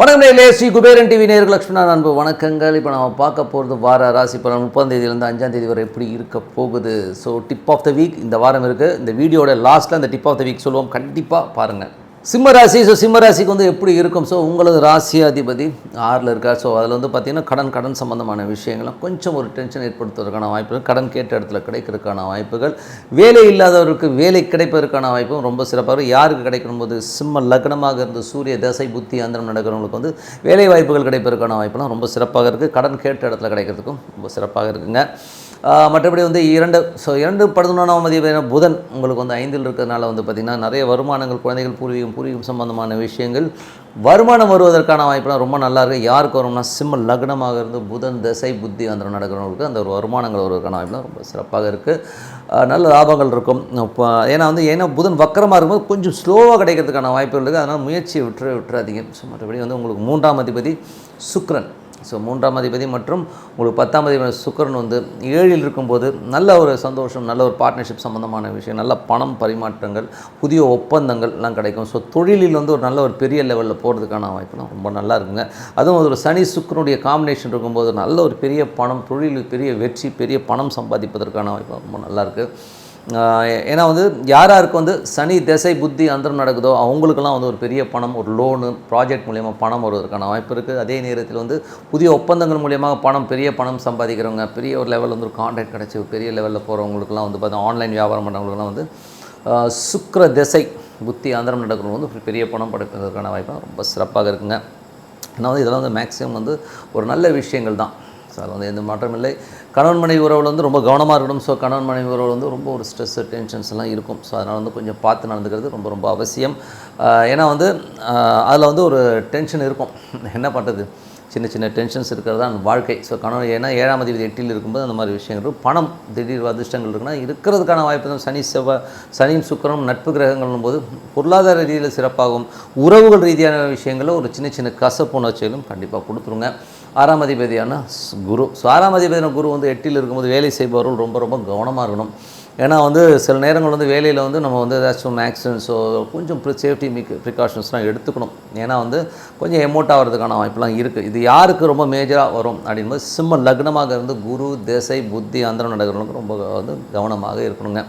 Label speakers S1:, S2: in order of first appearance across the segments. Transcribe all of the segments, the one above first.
S1: வணக்கம் நேர்களே ஸ்ரீ குபேரன் டிவி நேர்கள் லக்ஷ்மணா அன்பு வணக்கங்கள். இப்போ நம்ம பார்க்க போகிறது வார ராசி பலன். முப்பதாம் தேதியிலேருந்து அஞ்சாம் தேதி வரை எப்படி இருக்க போகுது? So tip of the week இந்த வாரம் இருக்குது இந்த வீடியோட லாஸ்ட்டில் அந்த டிப் ஆஃப் த வீக் சொல்லுவோம். கண்டிப்பாக பாருங்கள் சிம்ம ராசி ஸோ சிம்ம ராசிக்கு வந்து எப்படி இருக்கும்? ஸோ உங்களது ராசியாதிபதி ஆறில் இருக்கார். ஸோ அதில் வந்து பார்த்திங்கன்னா கடன் கடன் சம்பந்தமான விஷயங்கள்லாம் கொஞ்சம் ஒரு டென்ஷன் ஏற்படுத்துவதற்கான வாய்ப்புகள் கடன் கேட்ட இடத்துல கிடைக்கிறதுக்கான வாய்ப்புகள் வேலை இல்லாதவருக்கு வேலை கிடைப்பதற்கான வாய்ப்பும் ரொம்ப சிறப்பாக இருக்கும். யாருக்கு கிடைக்கணும் போது சிம்ம லக்னமாக இருந்த சூரிய தசை புத்தி அந்தரம் நடக்கிறவங்களுக்கு வந்து வேலை வாய்ப்புகள் கிடைப்பதற்கான வாய்ப்புலாம் ரொம்ப சிறப்பாக இருக்குது கடன் கேட்ட இடத்துல கிடைக்கிறதுக்கும் ரொம்ப சிறப்பாக இருக்குங்க. மற்றபடி வந்து இரண்டு ஸோ இரண்டு பதினொன்றாம் மதிய புதன் உங்களுக்கு வந்து ஐந்தில் இருக்கிறதுனால வந்து பார்த்திங்கன்னா நிறைய வருமானங்கள் குழந்தைகள் பூர்வீகம் பூர்வீகம் சம்பந்தமான விஷயங்கள். வருமானம் வருவதற்கான வாய்ப்புலாம் ரொம்ப நல்லா இருக்குது யாருக்கு வரும்னா சிம்ம லக்னமாக இருந்து புதன் திசை புத்தி அந்த நடக்கிறவங்களுக்கு அந்த ஒரு வருமானங்கள் வருவதற்கான வாய்ப்புலாம் ரொம்ப சிறப்பாக இருக்குது நல்ல லாபங்கள் இருக்கும். இப்போ ஏன்னா வந்து ஏன்னா புதன் வக்கரமாக இருக்கும்போது கொஞ்சம் ஸ்லோவாக கிடைக்கிறதுக்கான வாய்ப்புகள் இருக்குது அதனால் முயற்சியை விட்டுற விட்டுறாதீங்க. ஸோ மற்றபடி வந்து உங்களுக்கு மூன்றாம் அதிபதி சுக்ரன் ஸோ மூன்றாம் அதிபதி மற்றும் உங்களுக்கு பத்தாம் அதிபதி சுக்கரன் வந்து ஏழில் இருக்கும்போது நல்ல ஒரு சந்தோஷம் நல்ல ஒரு பார்ட்னர்ஷிப் சம்மந்தமான விஷயம் நல்ல பணம் பரிமாற்றங்கள் புதிய ஒப்பந்தங்கள் எல்லாம் கிடைக்கும். ஸோ தொழிலில் வந்து ஒரு நல்ல ஒரு பெரிய லெவலில் போகிறதுக்கான வாய்ப்புலாம் ரொம்ப நல்லா இருக்குங்க. அதுவும் ஒரு சனி சுக்கரனுடைய காம்பினேஷன் இருக்கும்போது நல்ல ஒரு பெரிய பணம் தொழிலில் பெரிய வெற்றி பெரிய பணம் சம்பாதிப்பதற்கான வாய்ப்பு ரொம்ப நல்லா இருக்குது ஏன்னா வந்து யார் யாருக்கு வந்து சனி திசை புத்தி அந்தரம் நடக்குதோ அவங்களுக்கெல்லாம் வந்து ஒரு பெரிய பணம் ஒரு லோனு ப்ராஜெக்ட் மூலியமாக பணம் வருவதற்கான வாய்ப்பு இருக்குது அதே நேரத்தில் வந்து புதிய ஒப்பந்தங்கள் மூலியமாக பணம் பெரிய பணம் சம்பாதிக்கிறவங்க பெரிய ஒரு லெவலில் வந்து ஒரு கான்ட்ராக்ட் கிடச்சி பெரிய லெவலில் போகிறவங்களுக்குலாம் வந்து பார்த்தா ஆன்லைன் வியாபாரம் பண்ணுறவங்களுக்குலாம் வந்து சுக்கர சுக்கிர திசை புத்தி அந்தரம் நடக்கிறது வந்து பெரிய பணம் படைப்பதற்கான வாய்ப்பு ரொம்ப சிறப்பாக இருக்குங்க. ஏன்னா வந்து இதெல்லாம் வந்து மேக்ஸிமம் வந்து ஒரு நல்ல விஷயங்கள் தான். ஸோ அது வந்து எந்த மாற்றம் இல்லை. கணவன் மனைவி உறவில் வந்து ரொம்ப கவனமாக இருக்கணும். ஸோ கணவன் மனைவி உறவில் வந்து ரொம்ப ஒரு ஸ்ட்ரெஸ் டென்ஷன்ஸ் எல்லாம் இருக்கும். ஸோ அதனால் வந்து கொஞ்சம் பார்த்து நடந்துக்கிறது ரொம்ப ரொம்ப அவசியம். ஏன்னா வந்து அதில் வந்து ஒரு டென்ஷன் இருக்கும். என்ன பண்ணுறது சின்ன சின்ன டென்ஷன்ஸ் இருக்கிறது தான் வாழ்க்கை. ஸோ கணவன் ஏன்னா ஏழாம் அதிபதி எட்டில் இருக்கும்போது அந்த மாதிரி விஷயங்கள் இருக்கும். பணம் திடீர் அதிர்ஷ்டங்கள் இருக்குன்னா இருக்கிறதுக்கான வாய்ப்பு தான். சனி செவ்வாய் சனியும் சுக்கிரனும் நட்பு கிரகங்களும் போது பொருளாதார ரீதியில் சிறப்பாகும் உறவுகள் ரீதியான விஷயங்களில் ஒரு சின்ன சின்ன கசப்புணர்ச்சிகளும் கண்டிப்பாக கொடுத்துருங்க. ஆறாம் அதிபதியான குரு. ஸோ ஆறாம் அதிபதியான குரு வந்து எட்டில் இருக்கும்போது வேலை செய்பவர்கள் ரொம்ப ரொம்ப கவனமாக இருக்கணும். ஏன்னா வந்து சில நேரங்கள் வந்து வேலையில் வந்து நம்ம வந்து ஏதாச்சும் ஆக்சிடென்ட்ஸோ கொஞ்சம் சேஃப்டி மிக் ப்ரிகாஷன்ஸ்லாம் எடுத்துக்கணும். ஏன்னா வந்து கொஞ்சம் எமோட் ஆகிறதுக்கான வாய்ப்புலாம் இருக்குது இது யாருக்கு ரொம்ப மேஜராக வரும் அப்படின்போது சிம்ம லக்னமாக இருந்து குரு தேசை புத்தி அந்தரம் நடக்கிறவங்களுக்கு ரொம்ப வந்து கவனமாக இருக்கணுங்க.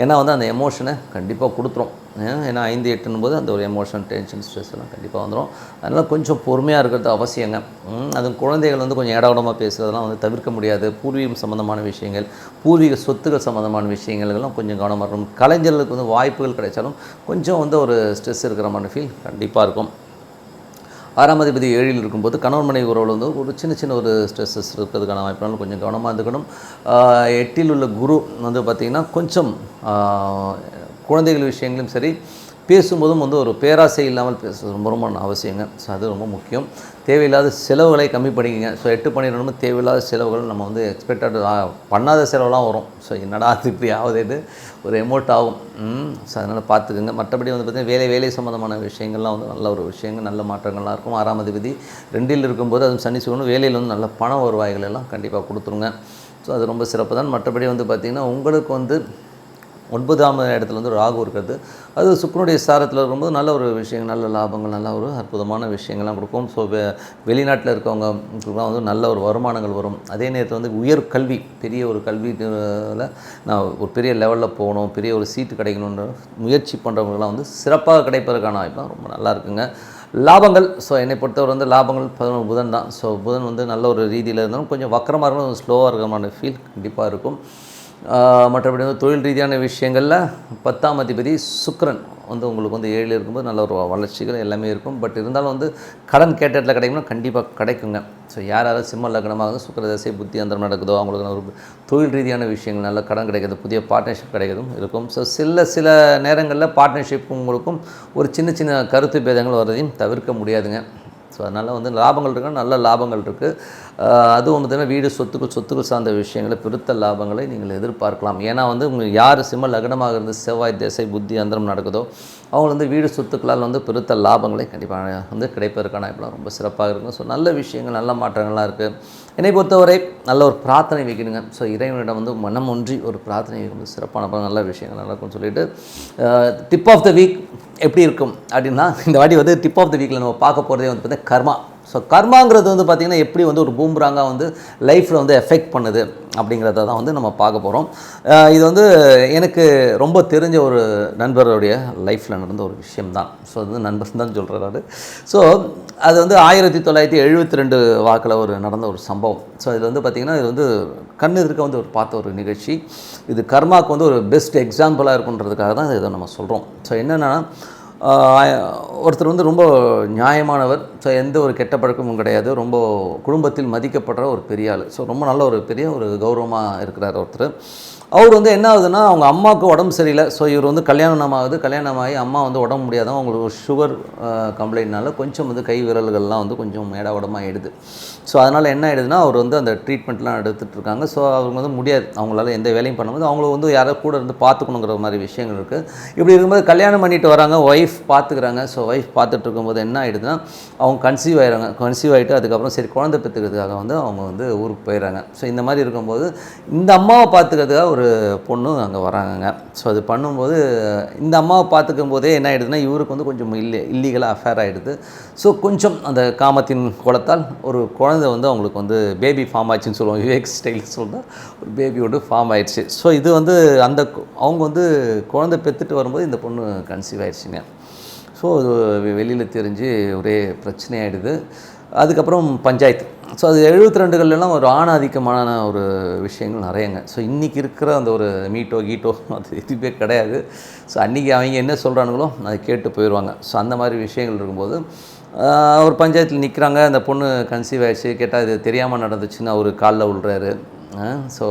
S1: ஏன்னா வந்து அந்த எமோஷனை கண்டிப்பாக கொடுத்துரும். ஏன்னா ஐந்து எட்டுன்னும் போது அந்த ஒரு எமோஷன் டென்ஷன் ஸ்ட்ரெஸ் எல்லாம் கண்டிப்பாக வந்துடும் அதனால் கொஞ்சம் பொறுமையாக இருக்கிறது அவசியங்க. அதுவும் குழந்தைகள் வந்து கொஞ்சம் ஏடாவிடமாக பேசுகிறதெல்லாம் வந்து தவிர்க்க முடியாது. பூர்வீகம் சம்மந்தமான விஷயங்கள் பூர்வீக சொத்துக்கள் சம்மந்தமான விஷயங்கள்லாம் கொஞ்சம் கவனமாக இருக்கணும். கலைஞர்களுக்கு வந்து வாய்ப்புகள் கிடைச்சாலும் கொஞ்சம் வந்து ஒரு ஸ்ட்ரெஸ் இருக்கிற மாதிரி ஃபீல் கண்டிப்பாக இருக்கும். ஆறாம் அதிபதி ஏழில் இருக்கும்போது கணவன் மனைவி உறவில் வந்து ஒரு சின்ன சின்ன ஒரு ஸ்ட்ரெஸ்ஸஸ் இருக்கிறதுக்கான வாய்ப்புகள் கொஞ்சம் கவனமாக இருந்துக்கணும். எட்டில் உள்ள குரு வந்து பார்த்திங்கன்னா கொஞ்சம் குழந்தைகள் விஷயங்களும் சரி பேசும்போதும் வந்து ஒரு பேராசை இல்லாமல் பேசுறது ரொம்ப ரொம்ப அவசியங்க. ஸோ அது ரொம்ப முக்கியம். தேவையில்லாத செலவுகளை கம்மி பண்ணிக்கங்க. ஸோ எட்டு பண்ணிடணுமோ தேவையில்லாத செலவுகள் நம்ம வந்து எக்ஸ்பெக்டட் பண்ணாத செலவுலாம் வரும். ஸோ என்னடா அது இப்படி ஆகுதுன்னு ஒரு எமோட் ஆகும். ஸோ அதனால் பார்த்துக்குங்க. மற்றபடி வந்து பார்த்திங்கன்னா வேலை வேலை சம்மந்தமான விஷயங்கள்லாம் வந்து நல்ல ஒரு விஷயங்கள் நல்ல மாற்றங்கள்லாம் இருக்கும். ஆறாம் அதிபதி ரெண்டில் இருக்கும்போது அது சனி சிவனும் வேலையில் வந்து நல்ல பண வருவாய்கள் எல்லாம் கண்டிப்பாக கொடுத்துருங்க. ஸோ அது ரொம்ப சிறப்பு தான் மற்றபடி வந்து பார்த்திங்கன்னா உங்களுக்கு வந்து ஒன்பதாம் இடத்துல வந்து ராகு இருக்கிறது. அது சுக்கரனுடைய சாரத்தில் இருக்கும்போது நல்ல ஒரு விஷயங்கள் நல்ல லாபங்கள் நல்ல ஒரு அற்புதமான விஷயங்கள்லாம் கொடுக்கும். ஸோ வெ வெளிநாட்டில் இருக்கவங்களுக்குலாம் வந்து நல்ல ஒரு வருமானங்கள் வரும். அதே நேரத்தில் வந்து உயர் கல்வி பெரிய ஒரு கல்வியில் நான் ஒரு பெரிய லெவலில் போகணும் பெரிய ஒரு சீட்டு கிடைக்கணுன்ற முயற்சி பண்ணுறவங்களாம் வந்து சிறப்பாக கிடைப்பதற்கான வாய்ப்பாக ரொம்ப நல்லா இருக்குங்க. லாபங்கள் ஸோ என்னை பொறுத்தவரை வந்து லாபங்கள் பதினொன்று புதன் தான். ஸோ புதன் வந்து நல்ல ஒரு ரீதியில் இருந்தாலும் கொஞ்சம் வக்கரமாக இருக்கணும் ஸ்லோவாக இருக்கிற மாதிரி ஃபீல் கண்டிப்பாக இருக்கும். மற்றபடி வந்து தொழில் ரீதியான விஷயங்களில் பத்தாம் அதிபதி சுக்கிரன் வந்து உங்களுக்கு வந்து ஏழில் இருக்கும்போது நல்ல ஒரு வளர்ச்சிகள் எல்லாமே இருக்கும். பட் இருந்தாலும் வந்து கடன் கேட்ட இடத்துல கிடைக்கும்னா கண்டிப்பாக கிடைக்குங்க. ஸோ யார் யாரும் சிம்ம லக்னமாக வந்து தசை புத்தி அந்தரம் நடக்குதோ அவங்களுக்கு ஒரு தொழில் ரீதியான விஷயங்கள் நல்ல கடன் கிடைக்கிறது புதிய பார்ட்னர்ஷிப் கிடைக்கிறதும் இருக்கும். ஸோ சில சில நேரங்களில் பார்ட்னர்ஷிப் உங்களுக்கும் ஒரு சின்ன சின்ன கருத்து பேதங்கள் வர்றதையும் தவிர்க்க முடியாதுங்க. ஸோ அதனால் வந்து லாபங்கள் இருக்குன்னா நல்ல லாபங்கள் இருக்குது அது அதுவும் பார்த்தீங்கன்னா வீடு சொத்துக்கள் சொத்துக்கள் சார்ந்த விஷயங்களை பெருத்த லாபங்களை நீங்கள் எதிர்பார்க்கலாம். ஏன்னா வந்து உங்களுக்கு யார் சிம்ம லக்னமாக இருந்து செவ்வாய் திசை புத்தி அந்தரம் நடக்குதோ அவங்க வந்து வீடு சொத்துக்களால் வந்து பெருத்த லாபங்களை கண்டிப்பாக வந்து கிடைப்பதற்கான வாய்ப்புலாம் ரொம்ப சிறப்பாக இருக்கும். ஸோ நல்ல விஷயங்கள் நல்ல மாற்றங்கள்லாம் இருக்குது என்னை பொறுத்தவரை நல்ல ஒரு பிரார்த்தனை வைக்கணுங்க. ஸோ இறைவனிடம் வந்து மனம் ஒன்றி ஒரு பிரார்த்தனை வைக்கும் சிறப்பான நல்ல விஷயங்கள் நடக்கும்னு சொல்லிட்டு டிப் ஆஃப் த வீக் எப்படி இருக்கும் அப்படின்னா இந்த வாட்டி வந்து டிப் ஆஃப் த வீக்கில் நம்ம பார்க்க போகிறதே வந்து பார்த்தீங்கன்னா கர்மா. ஸோ கர்மாங்கிறது வந்து பார்த்திங்கன்னா எப்படி வந்து ஒரு பூம்ராங்காக வந்து லைஃப்பில் வந்து எஃபெக்ட் பண்ணுது அப்படிங்கிறத தான் வந்து நம்ம பார்க்க போகிறோம் இது வந்து எனக்கு ரொம்ப தெரிஞ்ச ஒரு நண்பருடைய லைஃப்பில் நடந்த ஒரு விஷயம்தான். ஸோ அது வந்து நண்பர் தான் சொல்கிறாரு ஸோ அது வந்து ஆயிரத்தி தொள்ளாயிரத்தி எழுபத்தி ரெண்டு வாக்கில் ஒரு நடந்த ஒரு சம்பவம். ஸோ இது வந்து பார்த்திங்கன்னா இது வந்து கண்ணு இருக்க வந்து ஒரு பார்த்த ஒரு நிகழ்ச்சி. இது கர்மாவுக்கு வந்து ஒரு பெஸ்ட் எக்ஸாம்பிளாக இருக்குன்றதுக்காக தான் இதை நம்ம சொல்கிறோம் ஸோ என்னென்னா ஒருத்தர் வந்து ரொம்ப நியாயமானவர். ஸோ எந்த ஒரு கெட்ட பழக்கமும் கிடையாது. ரொம்ப குடும்பத்தில் மதிக்கப்படுற ஒரு பெரிய ஆள். ஸோ ரொம்ப நல்ல ஒரு பெரிய ஒரு கௌரவமாக இருக்கிறார் ஒருத்தர். அவர் வந்து என்ன ஆகுதுன்னா அவங்க அம்மாவுக்கு உடம்பு சரியில்லை. ஸோ இவர் வந்து கல்யாணம் ஆகுது. கல்யாணம் ஆகி அம்மா வந்து உடம்பு முடியாதவங்க அவங்களுக்கு ஒரு சுகர் கம்ப்ளைண்ட்னால கொஞ்சம் வந்து கை விரல்கள்லாம் வந்து கொஞ்சம் மேடா உடம்பாக ஸோ அதனால் என்ன ஆயிடுதுன்னா அவர் வந்து அந்த ட்ரீட்மெண்ட்லாம் எடுத்துகிட்டு இருக்காங்க. ஸோ அவங்க வந்து முடியாது. அவங்களால எந்த வேலையும் பண்ணும்போது அவங்கள வந்து யாரோ கூட இருந்து பார்த்துக்கணுங்கிற மாதிரி விஷயங்கள் இருக்குது இப்படி இருக்கும்போது கல்யாணம் பண்ணிட்டு வராங்க. ஒய்ஃப் பார்த்துக்கிறாங்க. ஸோ ஒய்ஃப் பார்த்துட்டு இருக்கும்போது என்ன ஆயிடுதுன்னா அவங்க கன்சீவ் ஆகிறாங்க கன்சீவ் ஆகிட்டு அதுக்கப்புறம் சரி குழந்தை பெற்றுக்கிறதுக்காக வந்து அவங்க வந்து ஊருக்கு போயிடுறாங்க. ஸோ இந்த மாதிரி இருக்கும்போது இந்த அம்மாவை பார்த்துக்கிறதுக்காக ஒரு ஒரு பொண்ணும் அங்கே வராங்கங்க. ஸோ அது பண்ணும்போது இந்த அம்மாவை பார்த்துக்கும் போதே என்ன ஆயிடுதுன்னா இவருக்கு வந்து கொஞ்சம் இல்லி இல்லீகலாக அஃபேர் ஆகிடுது ஸோ கொஞ்சம் அந்த காமத்தின் குளத்தால் ஒரு குழந்தை வந்து அவங்களுக்கு வந்து பேபி ஃபார்ம் ஆயிடுச்சுன்னு சொல்லுவோம். விவேக் ஸ்டைல் சொல்லிட்டு ஒரு பேபியோடு ஃபார்ம் ஆயிடுச்சு. ஸோ இது வந்து அந்த அவங்க வந்து குழந்தை பெற்றுட்டு வரும்போது இந்த பொண்ணு கன்சீவ் ஆயிடுச்சுங்க. ஸோ அது வெளியில் தெரிஞ்சு ஒரே பிரச்சனையாயிடுது அதுக்கப்புறம் பஞ்சாயத்து. ஸோ அது எழுபத்தி ரெண்டுகள்லாம் ஒரு ஆணாதிக்கமான ஒரு விஷயங்கள் நிறையங்க. ஸோ இன்றைக்கி இருக்கிற அந்த ஒரு மீட்டோ கீட்டோ அது எதுவுமே கிடையாது. ஸோ அன்றைக்கி அவங்க என்ன சொல்கிறானுங்களோ அதை கேட்டு போயிடுவாங்க. ஸோ அந்த மாதிரி விஷயங்கள் இருக்கும்போது அவர் ஒரு பஞ்சாயத்தில் நிற்கிறாங்க அந்த பொண்ணு கன்சீவ் ஆயிடுச்சு. கேட்டால் இது தெரியாமல் நடந்துச்சுன்னு அவர் காலில் விழுறாரு ஸோ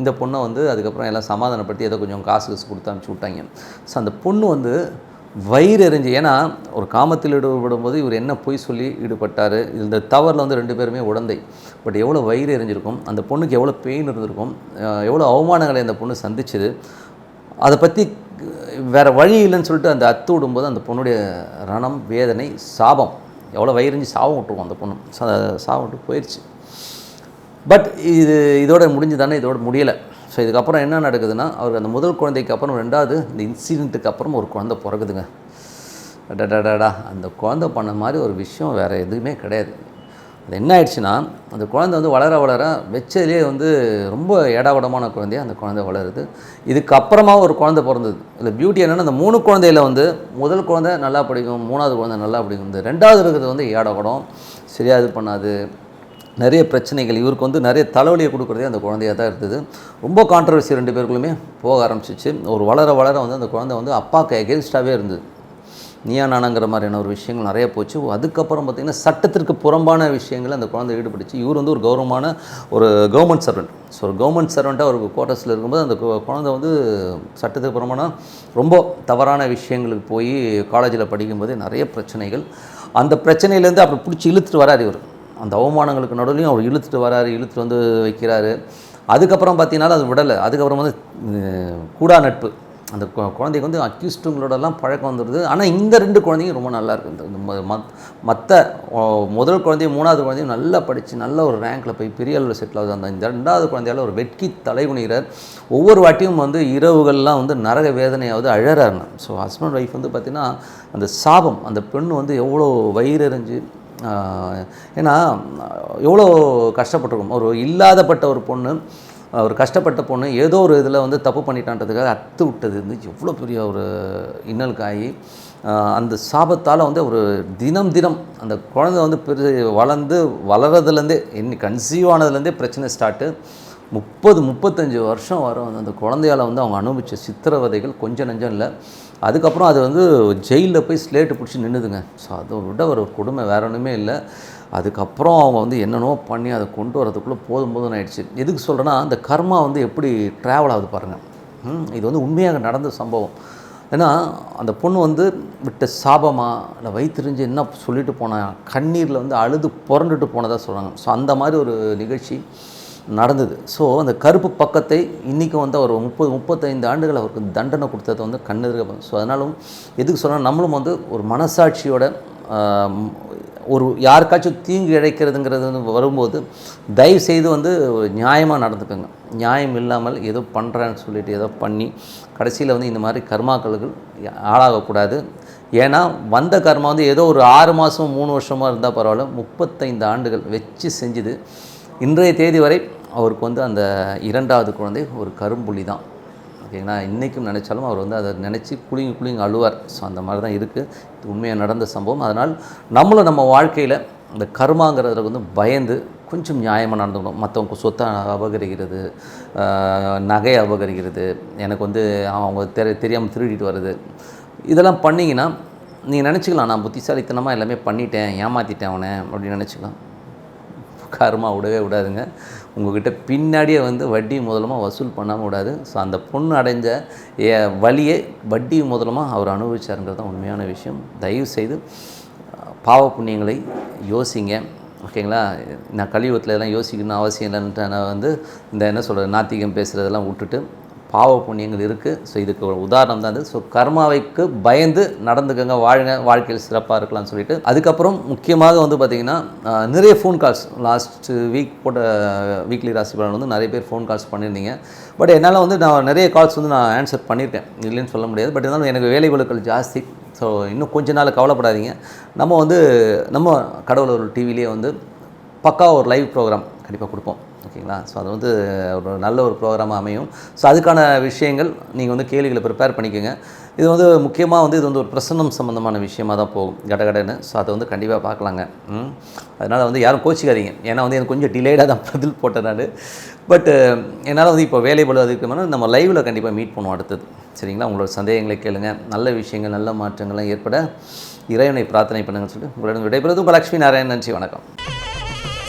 S1: இந்த பொண்ணை வந்து அதுக்கப்புறம் எல்லாம் சமாதானப்படுத்தி ஏதோ கொஞ்சம் காசு காசு கொடுத்து அனுப்பிச்சி விட்டாங்க. ஸோ அந்த பொண்ணு வந்து வயிறு எரிஞ்சு ஏன்னா ஒரு காமத்தில் ஈடுபடும் போது இவர் என்ன பொய் சொல்லி ஈடுபட்டார்? இந்த தவறில் வந்து ரெண்டு பேருமே உடந்தை. பட் எவ்வளோ வயிறு எரிஞ்சிருக்கும் அந்த பொண்ணுக்கு எவ்வளோ பெயின் இருந்திருக்கும் எவ்வளோ அவமானங்களை அந்த பொண்ணு சந்திச்சுது அதை பற்றி வேறு வழி இல்லைன்னு சொல்லிட்டு அந்த அத்து விடும்போது அந்த பொண்ணுடைய ரணம் வேதனை சாபம் எவ்வளோ வயிறிஞ்சு சாபம் விட்டுருவோம் அந்த பொண்ணு. சாபம் விட்டு போயிடுச்சு பட் இது இதோட முடிஞ்சு தானே இதோட முடியலை. ஸோ இதுக்கப்புறம் என்ன நடக்குதுன்னா அவர் அந்த முதல் குழந்தைக்கு அப்புறம் ரெண்டாவது இந்த இன்சிடெண்ட்டுக்கு அப்புறம் ஒரு குழந்தை பிறகுதுங்க. டடாடாடா அந்த குழந்தை பண்ண மாதிரி ஒரு விஷயம் வேறு எதுவுமே கிடையாது. அது என்ன ஆயிடுச்சுன்னா அந்த குழந்தை வந்து வளர வளர வெச்சதுலேயே வந்து ரொம்ப ஏடாவடமான குழந்தைய அந்த குழந்தை வளருது. இதுக்கப்புறமா ஒரு குழந்தை பிறந்தது. இல்லை பியூட்டி என்னென்னா அந்த மூணு குழந்தையில் வந்து முதல் குழந்தை நல்லா பிடிக்கும் மூணாவது குழந்தை நல்லா பிடிக்கும். இந்த ரெண்டாவது இருக்கிறது வந்து ஏடாவடம். சரியா இது பண்ணாது. நிறைய பிரச்சனைகள் இவருக்கு வந்து நிறைய தலைவலியை கொடுக்குறதே அந்த குழந்தையாக தான் இருந்தது. ரொம்ப கான்ட்ரவர்சி ரெண்டு பேருக்குள்ளுமே போக ஆரம்பிச்சிச்சு. ஒரு வளர வளர வந்து அந்த குழந்தை வந்து அப்பாவுக்கு எகென்ஸ்டாகவே இருந்தது. நீயா நானாங்கிற மாதிரியான ஒரு விஷயங்கள் நிறைய போச்சு. அதுக்கப்புறம் பார்த்திங்கன்னா சட்டத்திற்கு புறம்பான விஷயங்கள் அந்த குழந்தை ஈடுபட்டுச்சு. இவர் வந்து ஒரு கௌரவமான ஒரு கவர்மெண்ட் சர்வெண்ட் ஸோ ஒரு கவர்மெண்ட் சர்வெண்ட்டாக ஒரு குவார்ட்டர்ஸில் இருக்கும்போது அந்த குழந்தை வந்து சட்டத்துக்கு புறம்பான ரொம்ப தவறான விஷயங்களுக்கு போய் காலேஜில் படிக்கும்போது நிறைய பிரச்சனைகள். அந்த பிரச்சனையிலேருந்து அப்புறம் பிடிச்சி இழுத்துட்டு வரார் இவர். அந்த அவமானங்களுக்கு நடுவிலையும் அவர் இழுத்துட்டு வராரு இழுத்துட்டு வந்து வைக்கிறாரு. அதுக்கப்புறம் பார்த்தீங்கன்னா அது விடலை. அதுக்கப்புறம் வந்து கூடா நட்பு. அந்த கு- குழந்தைக்கு வந்து அக்யூஸ்டுங்களோடலாம் பழக்கம் வந்துடுது ஆனால் இந்த ரெண்டு குழந்தைங்க ரொம்ப நல்லா இருக்குது இந்த- மற்ற முதல் குழந்தையும் மூணாவது குழந்தையும் நல்லா படித்து நல்ல ஒரு ரேங்க்கில் போய் பெரிய அளவில் செட்டில் ஆகுது. அந்த இந்த ரெண்டாவது குழந்தையால ஒரு வெட்கி தலைகுனிகிறார். ஒவ்வொரு வாட்டியும் வந்து இரவுகள்லாம் வந்து நரக வேதனையாவது அழறாங்க ஸோ ஹஸ்பண்ட் ஒய்ஃப் வந்து பார்த்திங்கன்னா அந்த சாபம் அந்த பெண் வந்து எவ்வளோ வயிறறிஞ்சு ஏன்னா எவ்வளோ கஷ்டப்பட்டிருக்கும். ஒரு இல்லாதப்பட்ட ஒரு பொண்ணு ஒரு கஷ்டப்பட்ட பொண்ணு ஏதோ ஒரு இதில் வந்து தப்பு பண்ணிட்டான்றதுக்காக அத்து விட்டது. வந்து எவ்வளோ பெரிய ஒரு இன்னலுக்காகி அந்த சாபத்தால் வந்து ஒரு தினம் தினம் அந்த குழந்தை வந்து பெரு வளர்ந்து வளர்றதுலேருந்தே இன்னி கன்சீவ் ஆனதுலேருந்தே பிரச்சனை ஸ்டார்ட்டு முப்பது முப்பத்தஞ்சு வருஷம் வரும். அந்த- குழந்தையால் வந்து அவங்க அனுபவித்த சித்திரவதைகள் கொஞ்சம் நஞ்சம் இல்லை. அதுக்கப்புறம் அது வந்து ஜெயிலில் போய் ஸ்லேட்டு பிடிச்சி நின்றுதுங்க ஸோ அதை விட ஒரு கொடுமை வேற ஒன்றுமே இல்லை. அதுக்கப்புறம் அவங்க வந்து என்னென்னோ பண்ணி அதை கொண்டு வரதுக்குள்ளே போதும் போதும் ஆயிடுச்சு. எதுக்கு சொல்கிறேன்னா அந்த கர்மா வந்து எப்படி ட்ராவல் ஆகுது பாருங்கள் இது வந்து உண்மையாக நடந்த சம்பவம். ஏன்னா அந்த பொண்ணு வந்து விட்ட சாபமாக இல்லை வயிற்றுறிஞ்சு என்ன சொல்லிட்டு போனா கண்ணீரில் வந்து அழுது புரண்டுட்டு போனதாக சொல்கிறாங்க ஸோ அந்த மாதிரி ஒரு நிகழ்ச்சி. நடந்தது. ஸோ அந்த கருப்பு பக்கத்தை இன்றைக்கும் வந்து அவர் முப்பது முப்பத்தைந்து ஆண்டுகள் அவருக்கு தண்டனை கொடுத்தது வந்து கண்ணெதிர்க்க ஸோ அதனாலும் எதுக்கு சொன்னால் நம்மளும் வந்து ஒரு மனசாட்சியோட ஒரு யாருக்காச்சும் தீங்கு இழைக்கிறதுங்கிறது வந்து வரும்போது தயவு செய்து வந்து நியாயமாக நடந்துக்கோங்க. நியாயம் இல்லாமல் ஏதோ பண்ணுறேன்னு சொல்லிட்டு ஏதோ பண்ணி கடைசியில் வந்து இந்த மாதிரி கர்மாக்களுக்கு ஆளாகக்கூடாது. ஏன்னா வந்த கர்மா வந்து ஏதோ ஒரு ஆறு மாதம் மூணு வருஷமாக இருந்தால் பரவாயில்ல முப்பத்தைந்து ஆண்டுகள் வச்சு செஞ்சுது. இன்றைய தேதி வரை அவருக்கு வந்து அந்த இரண்டாவது குழந்தை ஒரு கரும்புலி தான். ஓகேங்களா? இன்றைக்கும் நினச்சாலும் அவர் வந்து அதை நினச்சி குளிங்க குளிங்க அழுவார். ஸோ அந்த மாதிரி தான் இருக்குது உண்மையாக நடந்த சம்பவம். அதனால் நம்மளும் நம்ம வாழ்க்கையில் இந்த கர்மாங்கிறதுல வந்து பயந்து கொஞ்சம் நியாயமாக நடந்துக்கணும். மற்றவங்க சொத்தை அபகரிக்கிறது நகை அபகரிக்கிறது எனக்கு வந்து அவங்க தெரிய தெரியாமல் திருடிட்டு வருது இதெல்லாம் பண்ணிங்கன்னா நீங்கள் நினச்சிக்கலாம். நான் புத்திசாலித்தனமாக எல்லாமே பண்ணிட்டேன் ஏமாற்றிட்டேன் அவனை அப்படின்னு நினச்சிக்கலாம். கர்மா விடவே விடாதுங்க. உங்கள்கிட்ட பின்னாடியே வந்து வட்டி முதலமாக வசூல் பண்ணாமல் விடாது. ஸோ அந்த பொண்ணு அடைஞ்ச ஏ வழியை வட்டி முதலமாக அவர் அனுபவிச்சாருங்கிறது தான் உண்மையான விஷயம். தயவு செய்து பாவ புண்ணியங்களை யோசிங்க. ஓகேங்களா? நான் கலியுகத்தில் எல்லாம் யோசிக்கணும் அவசியம் இல்லைன்ட்டு நான் வந்து இந்த என்ன சொல்கிறது நாத்திகம் பேசுகிறதெல்லாம் விட்டுட்டு பாவ புண்ணியங்கள் இருக்குது ஸோ இதுக்கு ஒரு உதாரணம் தான் இது. ஸோ கர்மாவைக்கு பயந்து நடந்துக்கங்க வாழுங்க வாழ்க்கையில் சிறப்பாக இருக்கலாம்னு சொல்லிட்டு. அதுக்கப்புறம் முக்கியமாக வந்து பார்த்திங்கன்னா நிறைய ஃபோன் கால்ஸ் லாஸ்ட் வீக் போட்ட வீக்லி ராசி பலன் வந்து நிறைய பேர் ஃபோன் கால்ஸ் பண்ணியிருந்தீங்க. பட் என்னால் வந்து நான் நிறைய கால்ஸ் வந்து நான் ஆன்சர் பண்ணியிருக்கேன். இல்லைன்னு சொல்ல முடியாது. பட் இருந்தாலும் எனக்கு வேலை பளுக்கள் ஜாஸ்தி. ஸோ இன்னும் கொஞ்ச நாள் கவலைப்படாதீங்க. நம்ம வந்து நம்ம கடவுள் ஒரு டிவிலேயே வந்து பக்கா ஒரு லைவ் ப்ரோக்ராம் கண்டிப்பாக கொடுப்போம். ஓகேங்களா? ஸோ அது வந்து ஒரு நல்ல ஒரு ப்ரோக்ராமாக அமையும். ஸோ அதுக்கான விஷயங்கள் நீங்கள் வந்து கேள்விகளை ப்ரிப்பேர் பண்ணிக்கோங்க. இது வந்து முக்கியமாக வந்து இது வந்து ஒரு பிரசன்னம் சம்மந்தமான விஷயமாக தான் போகும். கடகடன்னு. ஸோ அதை வந்து கண்டிப்பாக பார்க்கலாங்க. ம். அதனால் வந்து யாரும் கோச்சிக்காதீங்க. ஏன்னா வந்து எனக்கு கொஞ்சம் டிலேடாக தான் பதில் போட்டேன் நான். பட்டு என்னால் வந்து இப்போ வேலை பளு அதுக்கு மேலே நம்ம லைவில் கண்டிப்பாக மீட் பண்ணுவோம் அடுத்தது. சரிங்களா? உங்களோட சந்தேகங்களை கேளுங்க. நல்ல விஷயங்கள் நல்ல மாற்றங்கள்லாம் ஏற்பட இறைவனை பிரார்த்தனை பண்ணுங்கன்னு சொல்லிட்டு உங்களிடம் விடைபெறுவது உங்கள் லக்ஷ்மி நாராயணன் நன்றி. வணக்கம்.